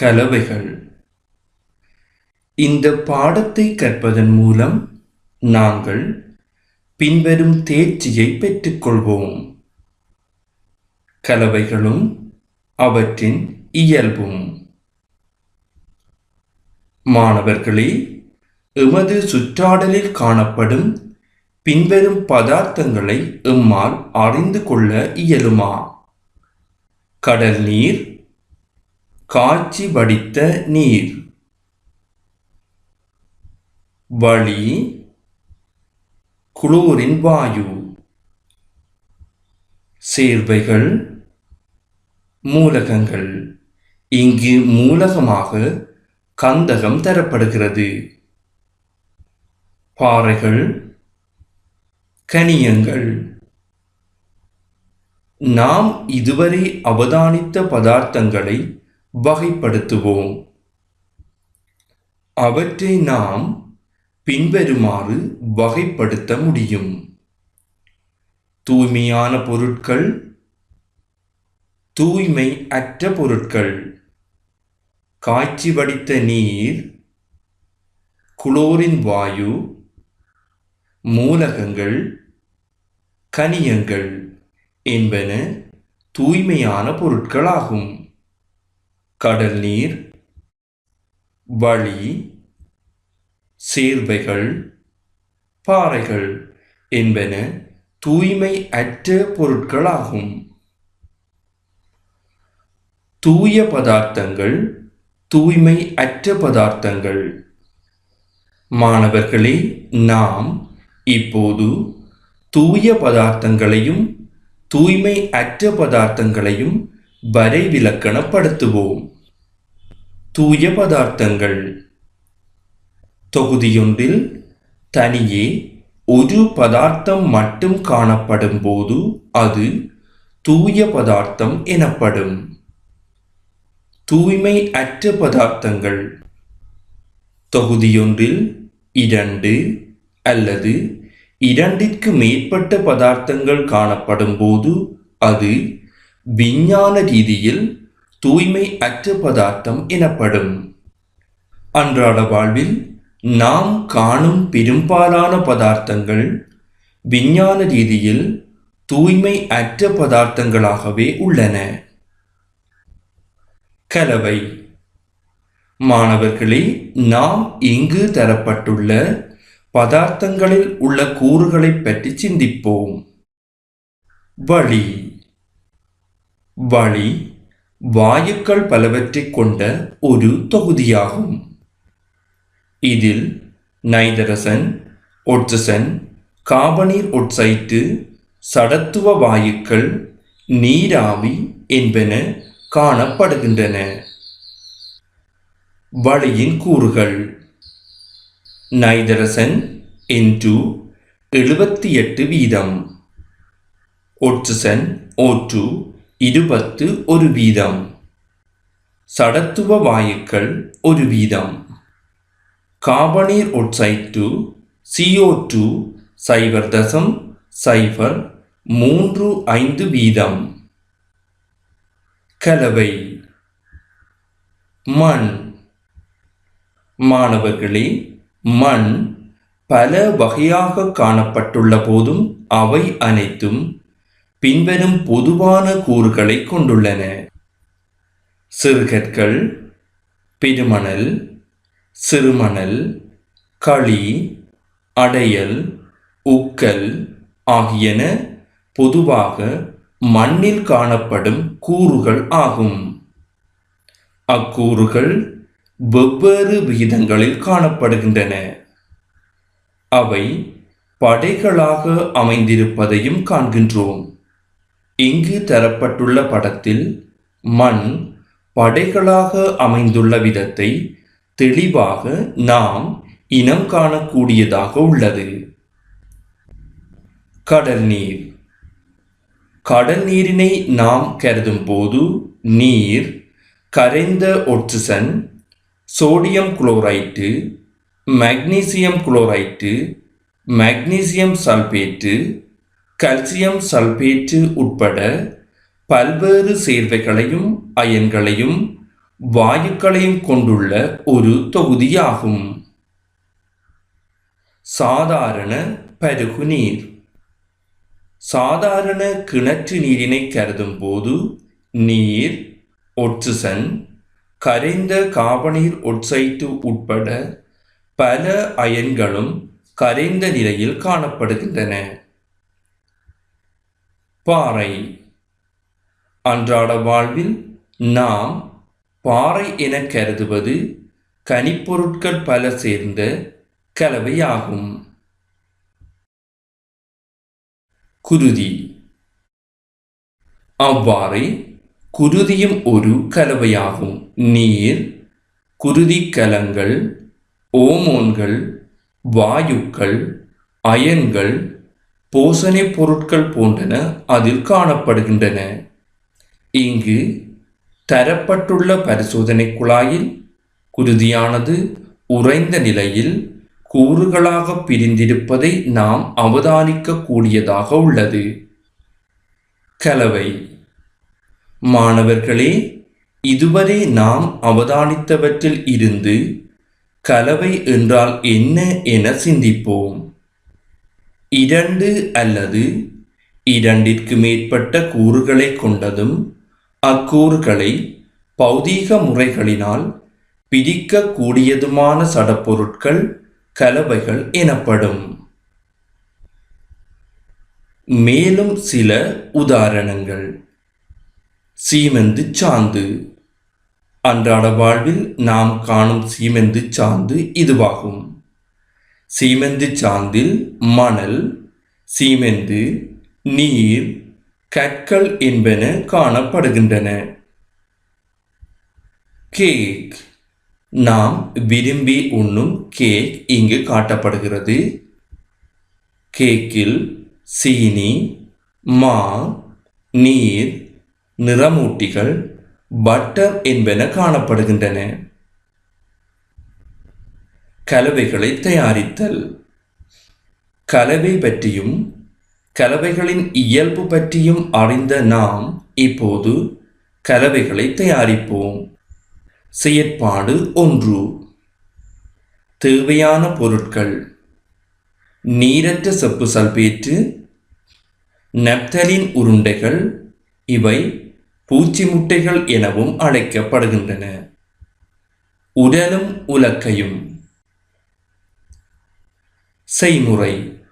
கலவைகள். இந்த பாடத்தை கற்பதன் மூலம் நாங்கள் பின்வரும் தேர்ச்சியை பெற்றுக்கொள்வோம். கலவைகளும் அவற்றின் இயல்பும். மாணவர்களே எமது சுற்றாடலில் காணப்படும் பின்வரும் பதார்த்தங்களை எம்மால் அறிந்து கொள்ள இயலுமா? கடல் நீர் காட்சி வடித்த நீர். வளி குளோரின் வாயு. சேர்வைகள் மூலகங்கள். இங்கு மூலகமாக கந்தகம் தரப்படுகிறது. பாறைகள் கனியங்கள். நாம் இதுவரை அவதானித்த பதார்த்தங்களை வகைப்படுத்துவோம். அவற்றை நாம் பின்வருமாறு வகைப்படுத்த முடியும். தூய்மையான பொருட்கள் தூய்மை அற்ற பொருட்கள் காய்ச்சி வடித்த நீர் குளோரின் வாயு மூலகங்கள் கனியங்கள் என்பன தூய்மையான பொருட்களாகும். கடல் நீர் வழி சேர்வைகள் பாறைகள் என்பன தூய்மை அற்ற பொருட்களாகும். தூய பதார்த்தங்கள் தூய்மை அற்ற பதார்த்தங்கள். மாணவர்களே நாம் இப்போது தூய பதார்த்தங்களையும் தூய்மை அற்ற பதார்த்தங்களையும் வரைவிலக்கணப்படுத்துவோம் தூய பதார்த்தங்கள். தொகுதியொன்றில் தனியே ஒரு பதார்த்தம் மட்டும் காணப்படும் போது அது தூய பதார்த்தம் எனப்படும். தூய்மை அற்ற பதார்த்தங்கள். தொகுதியொன்றில் இரண்டு அல்லது இரண்டிற்கு மேற்பட்ட பதார்த்தங்கள் காணப்படும் போது அது விஞ்ஞான ரீதியில் தூய்மை அற்ற பதார்த்தம் எனப்படும். அன்றாட வாழ்வில் நாம் காணும் பெரும்பாலான பதார்த்தங்கள் விஞ்ஞான ரீதியில் தூய்மை அற்ற பதார்த்தங்களாகவே உள்ளன. கலவை. மாணவர்களே நாம் இங்கு தரப்பட்டுள்ள பதார்த்தங்களில் உள்ள கூறுகளை பற்றி சிந்திப்போம். வழி வழி வாயுக்கள் பலவற்றைக் கொண்ட ஒரு தொகுதியாகும். இதில் நைதரசன் ஒட்சசன் காபனீர் ஒட்சைட்டு சடத்துவ வாயுக்கள் நீராவி என்பன காணப்படுகின்றன. வழியின் கூறுகள். நைதரசன் இன்டு எழுபத்தி எட்டு வீதம். ஒட்சசன் டூ இருபத்து ஒரு வீதம். சடத்துவ வாயுக்கள் ஒரு வீதம். காபனீர் ஒட்சைட்டு சிஓ டூ சைபர் தசம் சைபர் மூன்று ஐந்து வீதம். கலவை. மண். மாணவர்களே மண் பல வகையாக காணப்பட்டுள்ள போதும் அவை அனைத்தும் பின்வரும் பொதுவான கூறுகளை கொண்டுள்ளன. சிறுகற்கள் பெருமணல் சிறுமணல் களி அடையல் உக்கல் ஆகியன பொதுவாக மண்ணில் காணப்படும் கூறுகள் ஆகும். அக்கூறுகள் வெவ்வேறு விகிதங்களில் காணப்படுகின்றன. அவை படைகளாக அமைந்திருப்பதையும் காண்கின்றோம். இங்கு தரப்பட்டுள்ள படத்தில் மண் படைகளாக அமைந்துள்ள விதத்தை தெளிவாக நாம் இனம் காணக்கூடியதாக உள்ளது. கடல் நீர் கடல் நீரினை நாம் கருதும் போது நீர் கரைந்த oxygen sodium chloride magnesium chloride magnesium sulphate calcium sulphate உட்பட பல்வேறு சேர்வைகளையும் அயன்களையும் வாயுக்களையும் கொண்டுள்ள ஒரு தொகுதியாகும். சாதாரண பருகு நீர். சாதாரண கிணற்று நீரினை கருதும் போது நீர் ஒட்சிசன் கரைந்த காபனீர் ஒட்சைட்டு உட்பட பல அயன்களும் கரைந்த நிலையில் காணப்படுகின்றன. பாறை அன்றாட வாழ்வில் நாம் பாறை என கருதுவது கனிப்பொருட்கள் பல சேர்ந்த கலவையாகும். குருதி. அவ்வாறே குருதியும் ஒரு கலவையாகும். நீர் குருதி கலங்கள் ஓமோன்கள் வாயுக்கள் அயன்கள் போசனை பொருட்கள் போன்றன அதில் காணப்படுகின்றன. இங்கு தரப்பட்டுள்ள பரிசோதனை குழாயில் குருதியானது உறைந்த நிலையில் கூறுகளாக பிரிந்திருப்பதை நாம் அவதானிக்கக்கூடியதாக உள்ளது. கலவை. மாணவர்களே இதுவரை நாம் அவதானித்தவற்றில் இருந்து கலவை என்றால் என்ன என சிந்திப்போம். இரண்டு அல்லது இரண்டிற்கு மேற்பட்ட கூறுகளை கொண்டதும் அக்கூறுகளை பௌதீக முறைகளினால் பிரிக்கக்கூடியதுமான சடப்பொருட்கள் கலவைகள் எனப்படும். மேலும் சில உதாரணங்கள். சீமெந்து சாந்து. அன்றாட வாழ்வில் நாம் காணும் சீமெந்து சாந்து இதுவாகும். சீமெந்து சாந்தில் மணல் சீமெந்து நீர் கற்கள் என்பன காணப்படுகின்றன. கேக். நாம் விரும்பி உண்ணும் கேக் இங்கு காட்டப்படுகிறது. கேக்கில் சீனி மா நீர் நிறமூட்டிகள் பட்டர் என்பன காணப்படுகின்றன. கலவைகளை தயாரித்தல். கலவை பற்றியும் கலவைகளின் இயல்பு பற்றியும் அறிந்த நாம் இப்போது கலவைகளை தயாரிப்போம். செயற்பாடு ஒன்று. தேவையான பொருட்கள். நீரற்ற செப்பு சல்பேற்று நெப்தலின் உருண்டைகள். இவை பூச்சி முட்டைகள் எனவும் அழைக்கப்படுகின்றன. உடலும் உலக்கையும். செய்முறை.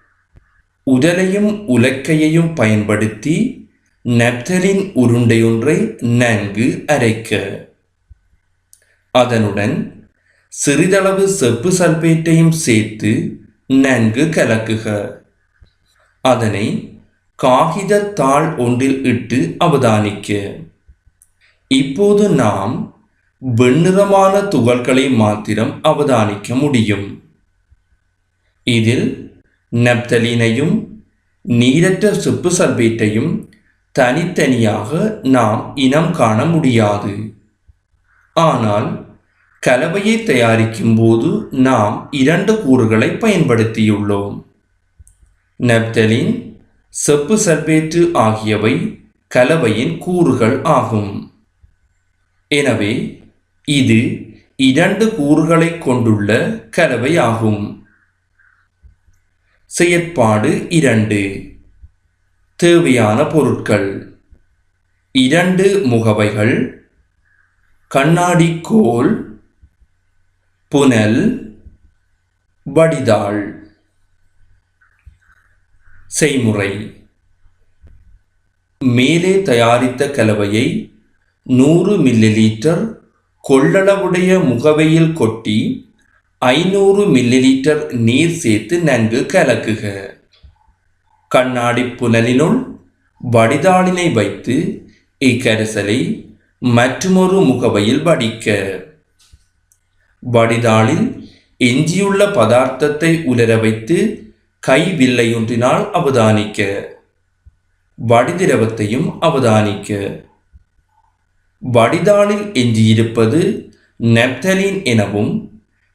உடலையும் உலக்கையையும் பயன்படுத்தி நெப்தலின் உருண்டையொன்றை நன்கு அரைக்க. அதனுடன் சிறிதளவு செப்பு சல்பேட்டையும் சேர்த்து நன்கு கலக்குக. அதனை காகித தாள் ஒன்றில் இட்டு அவதானிக்க. இப்போது நாம் வெண்ணிறமான துகள்களை மாத்திரம் அவதானிக்க முடியும். இதில் நப்தலீனையும் நீரற்ற செப்பு சல்பேட்டையும் தனித்தனியாக நாம் இனம் காண முடியாது. ஆனால் கலவையை தயாரிக்கும் போது நாம் இரண்டு கூறுகளை பயன்படுத்தியுள்ளோம். நப்தலின் செப்பு சல்பேட்டு ஆகியவை கலவையின் கூறுகள் ஆகும். எனவே இது இரண்டு கூறுகளை கொண்டுள்ள கலவையாகும் செயற்பாடு இரண்டு. தேவையான பொருட்கள். இரண்டு முகவைகள். கண்ணாடி கோல். புனல். வடிதாள். செய்முறை. மேலே தயாரித்த கலவையை நூறு மில்லிலீட்டர் கொள்ளளவுடைய முகவையில் கொட்டி ஐநூறு மில்லிலீட்டர் நீர் சேர்த்து நன்கு கலக்குக. கண்ணாடி புனலினுள் வடிதாளினை வைத்து இக்கரைசலை மற்றுமொரு முகவையில் வடிக்க. வடிதாளில் எஞ்சியுள்ள பதார்த்தத்தை உலர வைத்து கை வில்லையொன்றினால் அவதானிக்க. வடிதிரவத்தையும் அவதானிக்க. வடிதாளில் எஞ்சியிருப்பது நெப்தலின் எனவும்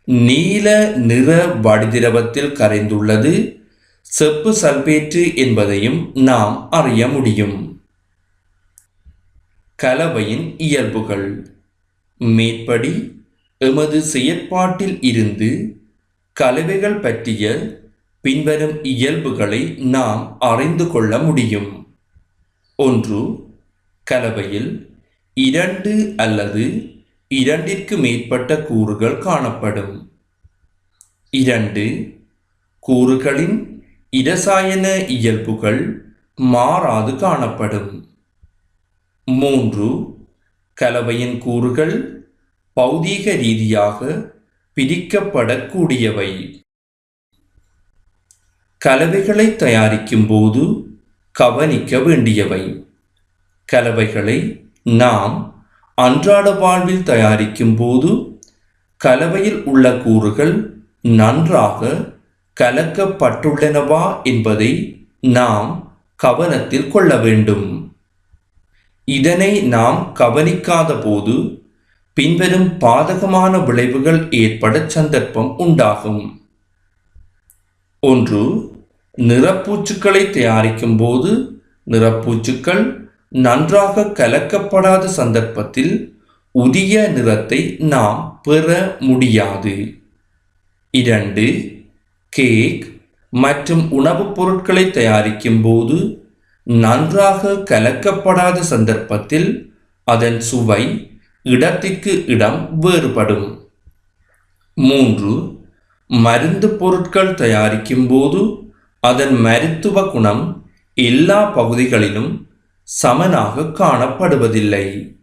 நீல நிற வடிதிரவத்தில் கரைந்துள்ளது. செப்பு சல்பேற்று என்பதையும் நாம் அறிய முடியும். கலவையின் இயல்புகள். மேற்படி எமது செயற்பாட்டில் இருந்து கலவைகள் பற்றிய பின்வரும் இயல்புகளை நாம் அறிந்து கொள்ள முடியும். ஒன்று கலவையில் இரண்டு அல்லது இரண்டிற்கு மேற்பட்ட கூறுகள் காணப்படும். இரண்டு கூறுகளின் இரசாயன இயல்புகள் மாறாது காணப்படும். மூன்று கலவையின் கூறுகள் பௌதீக ரீதியாக பிரிக்கப்படக்கூடியவை. கலவைகளை தயாரிக்கும் போது கவனிக்க வேண்டியவை. கலவைகளை நாம் அன்றாட வாழ்வில் தயாரிக்கும் போது கலவையில் உள்ள கூறுகள் நன்றாக கலக்கப்பட்டுள்ளனவா என்பதை நாம் கவனத்தில் கொள்ள வேண்டும். இதனை நாம் கவனிக்காத போது பின்வரும் பாதகமான விளைவுகள் ஏற்பட சந்தர்ப்பம் உண்டாகும். ஒன்று நிறப்பூச்சுக்களை தயாரிக்கும் போது நிறப்பூச்சுக்கள் நன்றாக கலக்கப்படாத சந்தர்ப்பத்தில் உரிய நிறத்தை நாம் பெற முடியாது. இரண்டு கேக் மற்றும் உணவுப் பொருட்களை தயாரிக்கும் போது நன்றாக கலக்கப்படாத சந்தர்ப்பத்தில் அதன் சுவை இடத்திற்கு இடம் வேறுபடும். மூன்று மருந்து பொருட்கள் தயாரிக்கும் போது அதன் மருத்துவ குணம் எல்லா பகுதிகளிலும் சமனாக காணப்படுவதில்லை.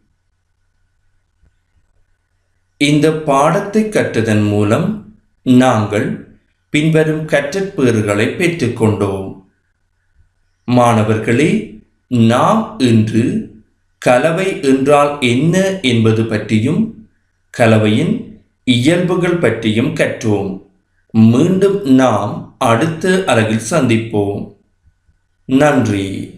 இந்த பாடத்தை கற்றதன் மூலம் நாங்கள் பின்வரும் கற்றற்பேறுகளை பெற்றுக்கொண்டோம் மாணவர்களே நாம் இன்று கலவை என்றால் என்ன என்பது பற்றியும் கலவையின் இயல்புகள் பற்றியும் கற்றோம். மீண்டும் நாம் அடுத்த அலகில் சந்திப்போம். நன்றி.